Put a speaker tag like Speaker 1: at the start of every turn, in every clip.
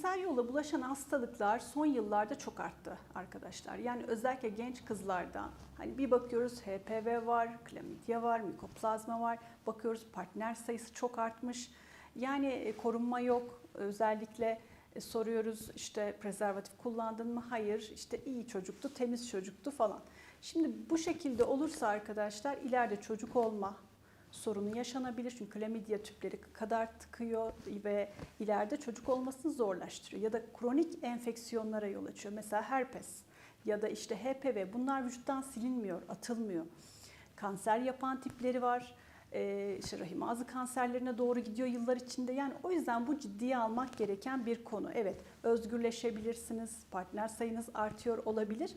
Speaker 1: cinsel yolla bulaşan hastalıklar son yıllarda çok arttı arkadaşlar. Yani özellikle genç kızlarda hani bir bakıyoruz HPV var, klamidya var, mikoplazma var. Bakıyoruz partner sayısı çok artmış. Yani e, korunma yok. Özellikle e, soruyoruz işte prezervatif kullandın mı? Hayır. İşte iyi çocuktu, temiz çocuktu falan. Şimdi bu şekilde olursa arkadaşlar ileride çocuk olma sorunu yaşanabilir. Çünkü klamidya tüpleri kadar tıkıyor ve ileride çocuk olmasını zorlaştırıyor. Ya da kronik enfeksiyonlara yol açıyor. Mesela herpes ya da işte HPV bunlar vücuttan silinmiyor, atılmıyor. Kanser yapan tipleri var. Ee, işte rahim ağzı kanserlerine doğru gidiyor yıllar içinde. Yani o yüzden bu ciddiye almak gereken bir konu. Evet özgürleşebilirsiniz, partner sayınız artıyor olabilir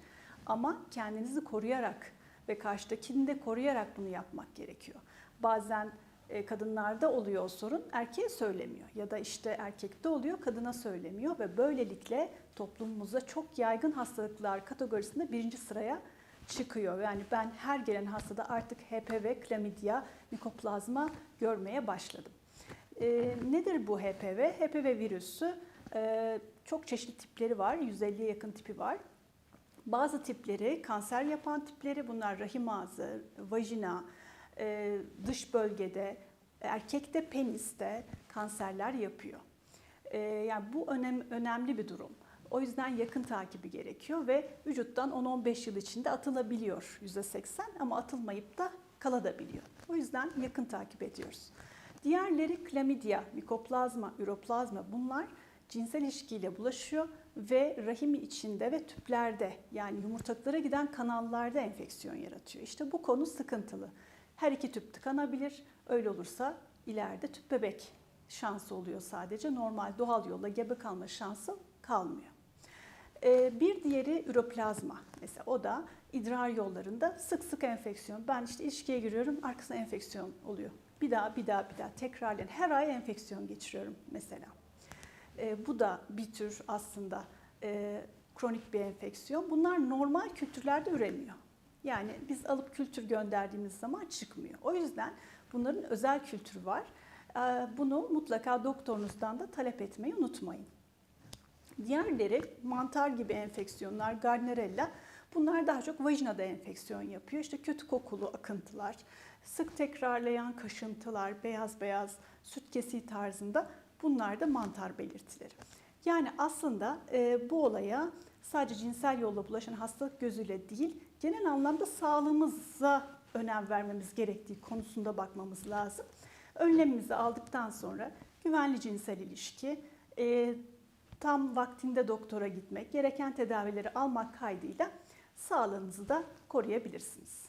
Speaker 1: ama kendinizi koruyarak ve karşıdakini de koruyarak bunu yapmak gerekiyor. Bazen e, kadınlarda oluyor o sorun, erkeğe söylemiyor ya da işte erkekte oluyor, kadına söylemiyor ve böylelikle toplumumuzda çok yaygın hastalıklar kategorisinde birinci sıraya çıkıyor. Yani ben her gelen hastada artık HPV, klamidya, mikoplazma görmeye başladım. E, nedir bu HPV? HPV virüsü e, çok çeşitli tipleri var, 150'ye yakın tipi var. Bazı tipleri kanser yapan tipleri bunlar rahim ağzı, vajina, e, dış bölgede, erkekte peniste kanserler yapıyor. E, yani bu önem, önemli bir durum. O yüzden yakın takibi gerekiyor ve vücuttan 10-15 yıl içinde atılabiliyor %80 ama atılmayıp da kalabiliyor. O yüzden yakın takip ediyoruz. Diğerleri klamidya, mikoplazma, üroplazma bunlar cinsel ilişkiyle bulaşıyor ve rahim içinde ve tüplerde yani yumurtalıklara giden kanallarda enfeksiyon yaratıyor. İşte bu konu sıkıntılı. Her iki tüp tıkanabilir. Öyle olursa ileride tüp bebek şansı oluyor sadece. Normal doğal yolla gebe kalma şansı kalmıyor. Ee, Bir diğeri üroplazma. Mesela o da idrar yollarında sık sık enfeksiyon. Ben işte ilişkiye giriyorum, arkasına enfeksiyon oluyor. Bir daha, bir daha, bir daha tekrarlayan her ay enfeksiyon geçiriyorum mesela. E, bu da bir tür aslında e, kronik bir enfeksiyon. Bunlar normal kültürlerde üremiyor. Yani biz alıp kültür gönderdiğimiz zaman çıkmıyor. O yüzden bunların özel kültürü var. E, bunu mutlaka doktorunuzdan da talep etmeyi unutmayın. Diğerleri mantar gibi enfeksiyonlar, Gardnerella. Bunlar daha çok vajinada enfeksiyon yapıyor. İşte kötü kokulu akıntılar, sık tekrarlayan kaşıntılar, beyaz beyaz süt kesiği tarzında bunlar da mantar belirtileri. Yani aslında e, bu olaya sadece cinsel yolla bulaşan hastalık gözüyle değil, genel anlamda sağlığımıza önem vermemiz gerektiği konusunda bakmamız lazım. Önlemimizi aldıktan sonra güvenli cinsel ilişki, e, tam vaktinde doktora gitmek, gereken tedavileri almak kaydıyla sağlığınızı da koruyabilirsiniz.